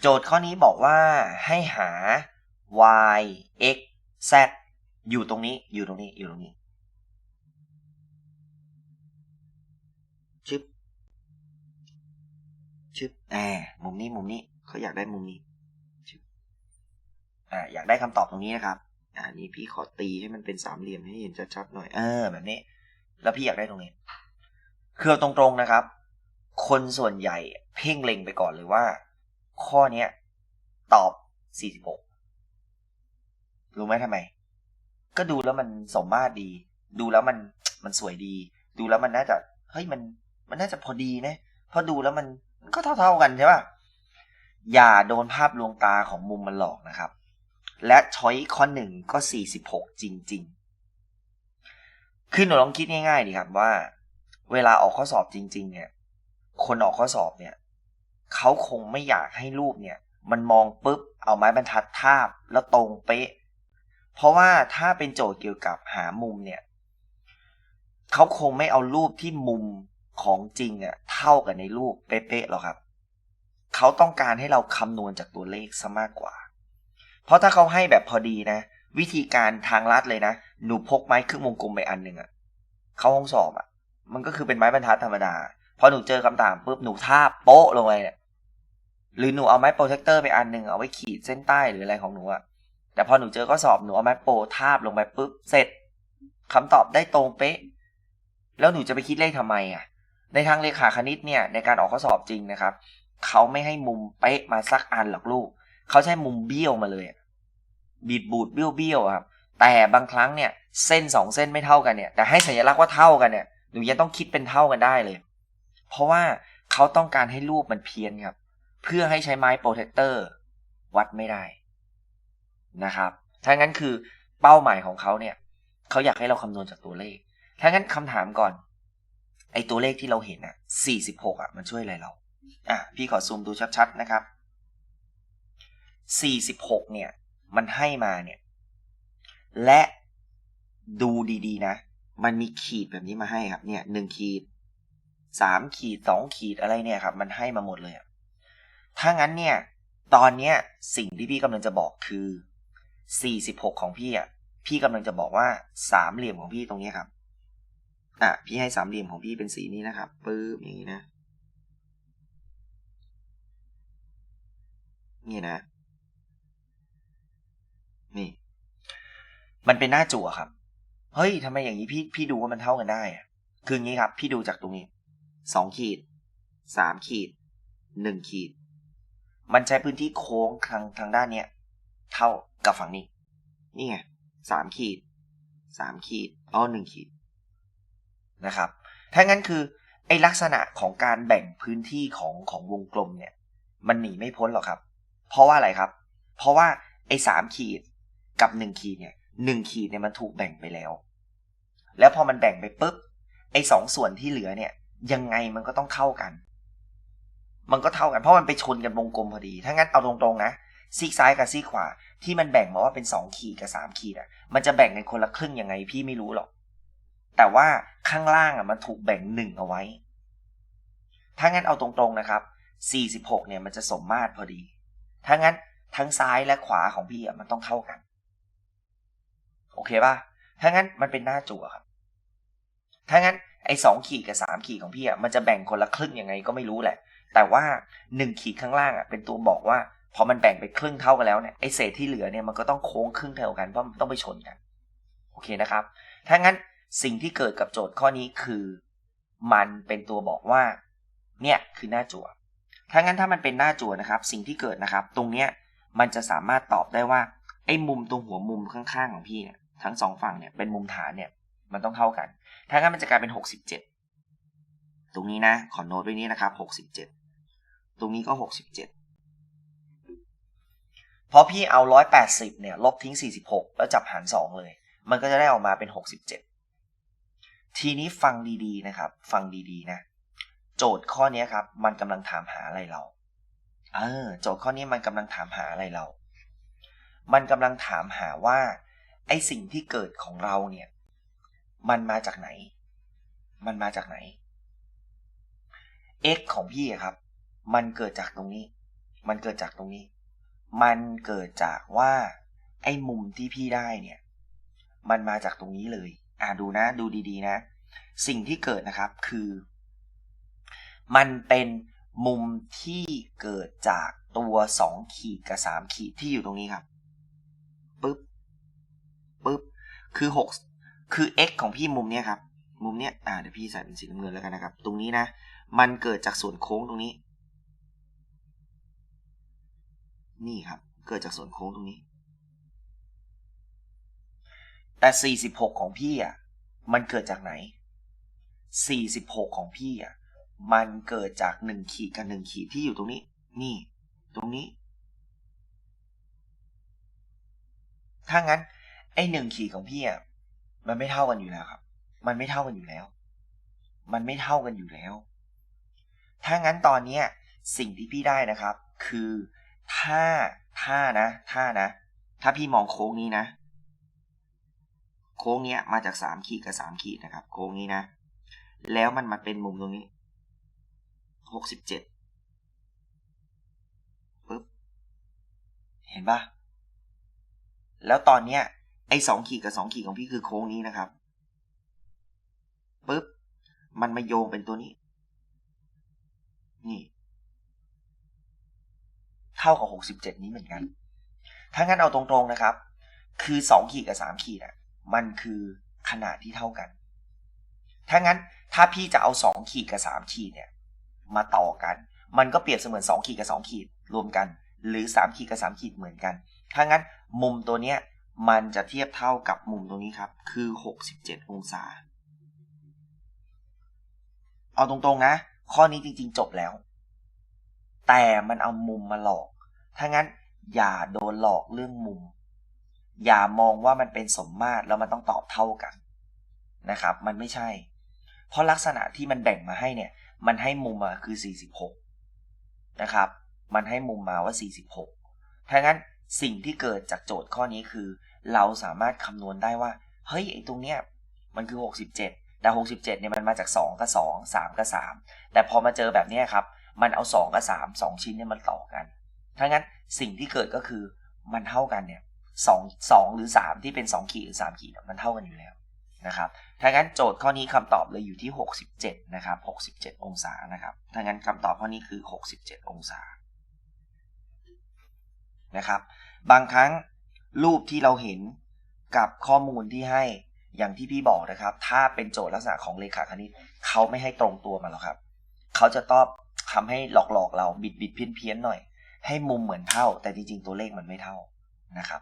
โจทย์ข้อนี้บอกว่าให้หา y x z อยู่ตรงนี้อยู่ตรงนี้อยู่ตรงนี้ชึบชึบอ่ามุมนี้มุมนี้เขาอยากได้มุมนี้ชึบอ่าอยากได้คำตอบตรงนี้นะครับ อ่านี่พี่ขอตีให้มันเป็นสามเหลี่ยมให้เห็นชัดๆหน่อยเออแบบนี้ แล้วพี่อยากได้ตรงนี้คือเอตรงๆนะครับ คนส่วนใหญ่เพ่งเล็งไปก่อนเลยว่า ข้อเนี้ยตอบ 46 รู้ไหมทำไม ก็ดูแล้วมันสมมาตรดี ดูแล้วมันมันสวยดี ดูแล้วมันน่าจะเฮ้ยมันมันน่าจะพอดีนะเพราะดูแล้วมันมันก็เท่า ๆกันใช่ป่ะอย่าโดนภาพลวงตาของมุมมันหลอกนะครับ และช้อยข้อหนึ่งก็ 46 จริง ๆ คือหนูลองคิดง่ายๆดีครับว่า เวลาออกข้อสอบจริง ๆ เนี่ย คนออกข้อสอบเนี่ย เขาคงไม่อยากให้รูปเนี่ย มันมองปุ๊บเอาไม้บรรทัดทาบแล้วตรงเป๊ะ เพราะว่าถ้าเป็นโจทย์เกี่ยวกับหามุมเนี่ยเขาคงไม่เอารูปที่มุมของจริงอะเท่ากับในรูปเป๊ะๆหรอกครับ เขาต้องการให้เราคำนวณจากตัวเลขซะมากกว่า เพราะถ้าเขาให้แบบพอดีนะ วิธีการทางลัดเลยนะ หนูพกไม้ครึ่งวงกลมไปอันหนึ่งอะเข้าห้องสอบอะมันก็คือเป็นไม้บรรทัดธรรมดา พอหนูเจอคำถามปุ๊บหนูทาบโป๊ะลงไปเนี่ย หรือหนูเอาไม้โปรเจคเตอร์ไปอันหนึ่งเอาไว้ขีดเส้นใต้หรืออะไรของหนูอะแต่พอหนูเจอข้อสอบหนูเอาไม้โปรทาบลงไปปุ๊บเสร็จคำตอบได้ตรงเป๊ะ แล้วหนูจะไปคิดเลขทำไมอะในทางเลขาคณิตเนี่ยในการออกข้อสอบจริงนะครับเขาไม่ให้มุมเป๊ะมาสักอันหรอกลูกเขาใช้มุมเบี้ยวมาเลยบีดบูดเบี้ยวเบี้ยวๆครับแต่บางครั้งเนี่ยเส้นสองเส้นไม่เท่ากันเนี่ยแต่ให้สัญลักษณ์ว่าเท่ากันเนี่ยหนูยังต้องคิดเป็นเท่ากันได้เลย เพราะว่าเขาต้องการให้รูปมันเพี้ยนครับ เพื่อให้ใช้ไม้โปรเทคเตอร์วัดไม่ได้นะครับถ้างั้นคือเป้าหมายของเขาเนี่ยเขาอยากให้เราคำนวณจากตัวเลข ถ้างั้นคำถามก่อน ไอตัวเลขที่เราเห็นอะ46อะมันช่วยอะไรเรา อะพี่ขอซูมดูชัดๆนะครับ46เนี่ย มันให้มาเนี่ย และดูดีๆนะ มันมีขีดแบบนี้มาให้ครับ เนี่ยหนึ่งขีดสามขีดสองขีดอะไรเนี่ยครับ มันให้มาหมดเลยอะ ถ้างั้นเนี่ย ตอนเนี้ยสิ่งที่พี่กำลังจะบอกคือ 46 ของพี่อะ พี่กำลังจะบอกว่าสามเหลี่ยมของพี่ตรงเนี้ยครับ อะ พี่ให้สามเหลี่ยมของพี่เป็นสีนี้นะครับปึ๊บอย่างนี้นะ นี่นะ นี่ มันเป็นหน้าจั่วครับ เฮ้ยทำไมอย่างนี้พี่พี่ดูว่ามันเท่ากันได้อะคืองี้ครับ พี่ดูจากตรงนี้สองขีดสามขีดหนึ่งขีด มันใช้พื้นที่โค้งทางทางด้านเนี้ยเท่ากับฝั่งนี้ นี่ไงสามขีดสามขีดอ๋อหนึ่งขีดนะครับ ถ้างั้นคือไอลักษณะของการแบ่งพื้นที่ของของวงกลมเนี่ย มันหนีไม่พ้นหรอกครับ เพราะว่าอะไรครับ เพราะว่าไอสามขีดกับหนึ่งขีดเนี่ยหนึ่งขีดเนี่ยมันถูกแบ่งไปแล้ว แล้วพอมันแบ่งไปปุ๊บไอสองส่วนที่เหลือเนี่ย ยังไงมันก็ต้องเท่ากัน มันก็เท่ากันเพราะมันไปชนกันวงกลมพอดี ถ้างั้นเอาตรงๆนะซีกซ้ายกับซีกขวา ที่มันแบ่งมาว่าเป็นสองขีดกับสามขีดอะ มันจะแบ่งกันคนละครึ่งยังไงพี่ไม่รู้หรอก แต่ว่าข้างล่างอะมันถูกแบ่งหนึ่งเอาไว้ ถ้างั้นเอาตรงๆนะครับสี่สิบหกเนี่ยมันจะสมมาตรพอดี ถ้างั้นทั้งซ้ายและขวาของพี่อะมันต้องเท่ากัน โอเคป่ะ ถ้างั้นมันเป็นหน้าจั่วครับ ถ้างั้นไอ้สองขีดกับสามขีดของพี่อะมันจะแบ่งคนละครึ่งยังไงก็ไม่รู้แหละ แต่ว่าหนึ่งขีดข้างล่างอะเป็นตัวบอกว่าพอมันแบ่งไปครึ่งเท่ากันแล้วเนี่ยไอ้เศษที่เหลือเนี่ยมันก็ต้องโค้งครึ่งเท่ากันเพราะมันต้องไปชนกันโอเคนะครับ ถ้างั้นสิ่งที่เกิดกับโจทย์ข้อนี้คือ มันเป็นตัวบอกว่า เนี่ยคือหน้าจั่วถ้างั้นถ้ามันเป็นหน้าจั่วนะครับ สิ่งที่เกิดนะครับ ตรงเนี้ยมันจะสามารถตอบได้ว่าไอ้มุมตรงหัวมุมข้างๆของพี่เนี่ยทั้งสองฝั่งเนี่ยเป็นมุมฐานเนี่ยมันต้องเท่ากัน ถ้างั้นมันจะกลายเป็นหกสิบเจ็ดตรงนี้นะขอโน้ตไว้นี้นะครับหกสิบเจ็ด ตรงนี้ก็หกสิบเจ็ดพอพี่เอาร้อยแปดสิบเนี่ย ลบทิ้งสี่สิบหกแล้วจับหารสองเลย มันก็จะได้ออกมาเป็นหกสิบเจ็ดทีนี้ฟังดีๆนะครับ ฟังดีๆนะ โจทย์ข้อนี้ครับ มันกำลังถามหาอะไรเรา เออ โจทย์ข้อนี้มันกำลังถามหาอะไรเรา มันกำลังถามหาว่า ไอสิ่งที่เกิดของเราเนี่ย มันมาจากไหน มันมาจากไหน x ของพี่ครับ มันเกิดจากตรงนี้ มันเกิดจากตรงนี้ มันเกิดจากว่า ไอ้มุมที่พี่ได้เนี่ย มันมาจากตรงนี้เลย อ่าดูนะ ดูดีๆนะ สิ่งที่เกิดนะครับคือ มันเป็นมุมที่เกิดจากตัวสองขีดกับสามขีดที่อยู่ตรงนี้ครับปึ๊บปึ๊บคือหกคือ x ของพี่มุมเนี้ยครับ มุมเนี้ยอ่าเดี๋ยวพี่ใส่เป็นสีน้ำเงินแล้วกันนะครับ ตรงนี้นะ มันเกิดจากส่วนโค้งตรงนี้ นี่ครับ เกิดจากส่วนโค้งตรงนี้ แต่ 46 ของพี่อะ มันเกิดจากไหน 46 ของพี่อะ มันเกิดจาก 1 ขีดกับ 1 ขีดที่อยู่ตรงนี้ นี่ ตรงนี้ ถ้างั้น ไอ้หนึ่งขีดของพี่อะ มันไม่เท่ากันอยู่แล้วครับ มันไม่เท่ากันอยู่แล้ว มันไม่เท่ากันอยู่แล้ว ถ้างั้นตอนเนี้ย สิ่งที่พี่ได้นะครับ คือ ถ้าถ้านะ ถ้านะ ถ้าพี่มองโค้งนี้นะ โค้งเนี้ยมาจากสามขีดกับสามขีดนะครับ โค้งนี้นะ แล้วมันมาเป็นมุมตรงนี้หกสิบเจ็ดปึ๊บ เห็นปะแล้วตอนเนี้ย ไอ้สองขีดกับสองขีดของพี่คือโค้งนี้นะครับปึ๊บ มันมาโยงเป็นตัวนี้ นี่ เท่ากับหกสิบเจ็ดนี้เหมือนกัน ถ้างั้นเอาตรงๆนะครับ คือสองขีดกับสามขีดอะ มันคือขนาดที่เท่ากัน ถ้างั้นถ้าพี่จะเอาสองขีดกับสามขีดเนี่ย มาต่อกัน มันก็เปรียบเสมือนสองขีดกับสองขีดรวมกัน หรือสามขีดกับสามขีดเหมือนกัน ถ้างั้นมุมตัวเนี้ยมันจะเทียบเท่ากับมุมตรงนี้ครับ คือหกสิบเจ็ดองศา เอาตรงๆนะ ข้อนี้จริงๆ จบแล้ว แต่มันเอามุมมาหลอก ถ้างั้นอย่าโดนหลอกเรื่องมุม อย่ามองว่ามันเป็นสมมาตรแล้วมันต้องตอบเท่ากันนะครับ มันไม่ใช่ เพราะลักษณะที่มันแบ่งมาให้เนี่ย มันให้มุมมาคือ 46 นะครับ มันให้มุมมาว่า 46 ถ้างั้นสิ่งที่เกิดจากโจทย์ข้อนี้คือ เราสามารถคำนวณได้ว่า เฮ้ยไอ้ตรงเนี้ยมันคือ 67 แต่ 67เนี่ยมันมาจาก 2 กับ 2 3 กับ 3 แต่พอมาเจอแบบเนี้ยครับ มันเอา2กับ3 2ชิ้นเนี่ยมันต่อกันถ้างั้นสิ่งที่เกิดก็คือมันเท่ากันเนี่ย2 2หรือ3ที่เป็น2ขีดหรือ3ขีดมันเท่ากันอยู่แล้วนะครับถ้างั้นโจทย์ข้อนี้คำตอบเลยอยู่ที่ 67 นะครับ 67 องศานะครับ ถ้างั้นคำตอบข้อนี้คือ 67 องศา นะครับ บางครั้งรูปที่เราเห็นกับข้อมูลที่ให้อย่างที่พี่บอกนะครับ ถ้าเป็นโจทย์ลักษณะของเลขาคณิตเขาไม่ให้ตรงตัวมาหรอกครับ เขาจะตอง ทำให้หลอกๆเราบิดบิดเพี้ยนเพี้ยนหน่อย ให้มุมเหมือนเท่า แต่จริงๆตัวเลขมันไม่เท่านะครับ